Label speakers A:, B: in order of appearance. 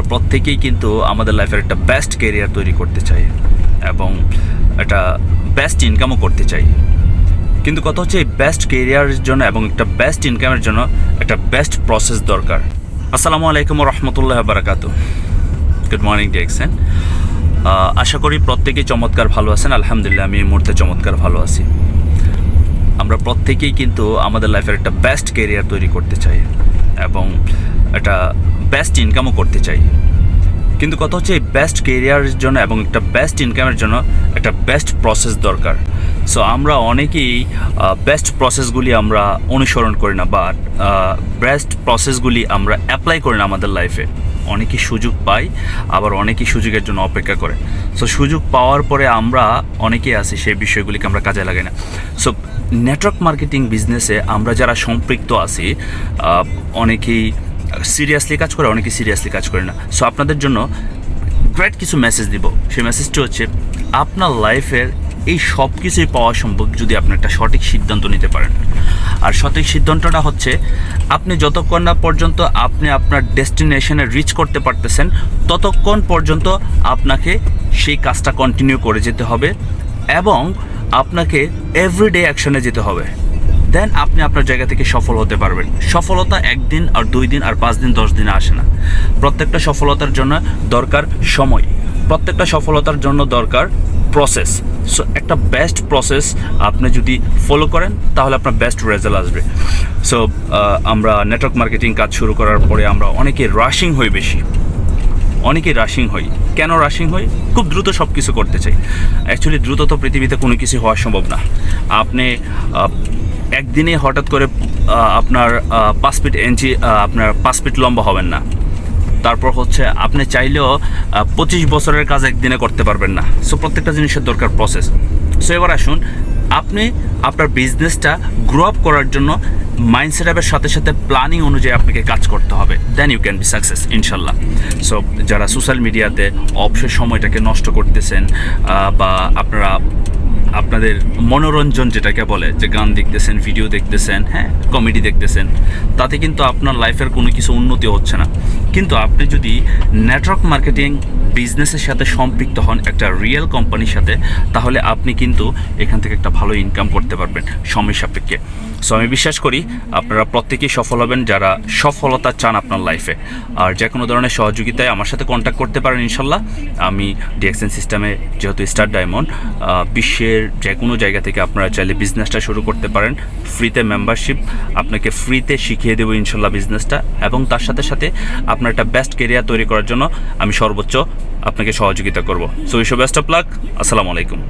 A: আমরা প্রত্যেকেই কিন্তু আমাদের লাইফের একটা বেস্ট কেরিয়ার তৈরি করতে চাই এবং একটা বেস্ট ইনকামও করতে চাই। কিন্তু কথা হচ্ছে এই বেস্ট কেরিয়ারের জন্য এবং একটা বেস্ট ইনকামের জন্য একটা বেস্ট প্রসেস দরকার। আসসালামু আলাইকুম রহমতুল্লাহ বারাকাতু গুড মর্নিং ডিএক্সেন আশা করি প্রত্যেকেই চমৎকার ভালো আছেন। আলহামদুলিল্লাহ, আমি এই মুহূর্তে চমৎকার ভালো আছি। আমরা প্রত্যেকেই কিন্তু আমাদের লাইফের একটা বেস্ট কেরিয়ার তৈরি করতে চাই এবং একটা বেস্ট ইনকামও করতে চাই। কিন্তু কথা হচ্ছে এই বেস্ট কেরিয়ারের জন্য এবং একটা বেস্ট ইনকামের জন্য একটা বেস্ট প্রসেস দরকার। সো আমরা অনেকেই বেস্ট প্রসেসগুলি আমরা অনুসরণ করি না বা বেস্ট প্রসেসগুলি আমরা অ্যাপ্লাই করি না আমাদের লাইফে অনেকেই সুযোগ পাই আবার অনেকেই সুযোগের জন্য অপেক্ষা করে। সো সুযোগ পাওয়ার পরে আমরা অনেকেই আছি সেই বিষয়গুলিকে আমরা কাজে লাগাই না। সো নেটওয়ার্ক মার্কেটিং বিজনেসে আমরা যারা সম্পৃক্ত আছি অনেকেই সিরিয়াসলি কাজ করে, অনেকে সিরিয়াসলি কাজ করে না। সো আপনাদের জন্য গ্রেট কিছু মেসেজ দিব। সেই মেসেজটি হচ্ছে, আপনার লাইফের এই সব কিছুই পাওয়া সম্ভব যদি আপনি একটা সঠিক সিদ্ধান্ত নিতে পারেন। আর সঠিক সিদ্ধান্তটা হচ্ছে, আপনি যতক্ষণ না পর্যন্ত আপনি আপনার ডেস্টিনেশনে রিচ করতে পারতেছেন, ততক্ষণ পর্যন্ত আপনাকে সেই কাজটা কন্টিনিউ করে যেতে হবে এবং আপনাকে এভরিডে অ্যাকশনে যেতে হবে। দেন আপনি আপনার জায়গা থেকে সফল হতে পারবেন। সফলতা একদিন আর দুই দিন আর পাঁচ দিন, দশ দিনে আসে না। প্রত্যেকটা সফলতার জন্য দরকার সময়। প্রত্যেকটা সফলতার জন্য দরকার প্রসেস সো একটা বেস্ট প্রসেস আপনি যদি ফলো করেন, তাহলে আপনার বেস্ট রেজাল্ট আসবে। সো আমরা নেটওয়ার্ক মার্কেটিং কাজ শুরু করার পরে আমরা অনেকে রাশিং হই বেশি। অনেকে রাশিং হই। কেন রাশিং হই? খুব দ্রুত সব কিছু করতে চাই। অ্যাকচুয়ালি দ্রুত তো পৃথিবীতে কোনো কিছু হওয়া সম্ভব না। আপনি একদিনে হঠাৎ করে আপনার পাঁচ ফিট ইঞ্চি আপনার পাঁচ ফিট লম্বা হবেন না। তারপর হচ্ছে আপনি চাইলেও পঁচিশ বছরের কাজ একদিনে করতে পারবেন না। সো প্রত্যেকটা জিনিসের দরকার প্রসেস সো এবার আসুন, আপনি আপনার বিজনেসটা গ্রো আপ করার জন্য মাইন্ডসেট আপের সাথে সাথে প্ল্যানিং অনুযায়ী আপনাকে কাজ করতে হবে। Then you can be success ইনশাল্লাহ। সো যারা সোশ্যাল মিডিয়াতে অবসর সময়টাকে নষ্ট করতেছেন বা আপনারা আপনাদের মনোরঞ্জন যেটাকে বলে, যে গান দেখতেছেন ভিডিও দেখতেছেন হ্যাঁ কমেডি দেখতেছেন, তাতে কিন্তু আপনার লাইফের কোনো কিছু উন্নতি হচ্ছে না। কিন্তু আপনি যদি নেটওয়ার্ক মার্কেটিং বিজনেসের সাথে সম্পৃক্ত হন একটা রিয়েল কোম্পানির সাথে, তাহলে আপনি কিন্তু এখান থেকে একটা ভালো ইনকাম করতে পারবেন সময় সাপেক্ষে। সো আমি বিশ্বাস করি আপনারা প্রত্যেকেই সফল হবেন যারা সফলতা চান আপনার লাইফে আর যে কোনো ধরনের সহযোগিতায় আমার সাথে কন্ট্যাক্ট করতে পারেন ইনশাল্লাহ। আমি ডিএক্সএন সিস্টেমে যেহেতু স্টার ডায়মন্ড বিশ্বের যে কোনো জায়গা থেকে আপনারা চাইলে বিজনেসটা শুরু করতে পারেন। ফ্রিতে মেম্বারশিপ আপনাকে ফ্রিতে শিখিয়ে দেবো ইনশাল্লাহ বিজনেসটা এবং তার সাথে সাথে আপনার একটা বেস্ট কেরিয়ার তৈরি করার জন্য আমি সর্বোচ্চ আপনাকে সহযোগিতা করব। So is best of luck আসসালামু আলাইকুম।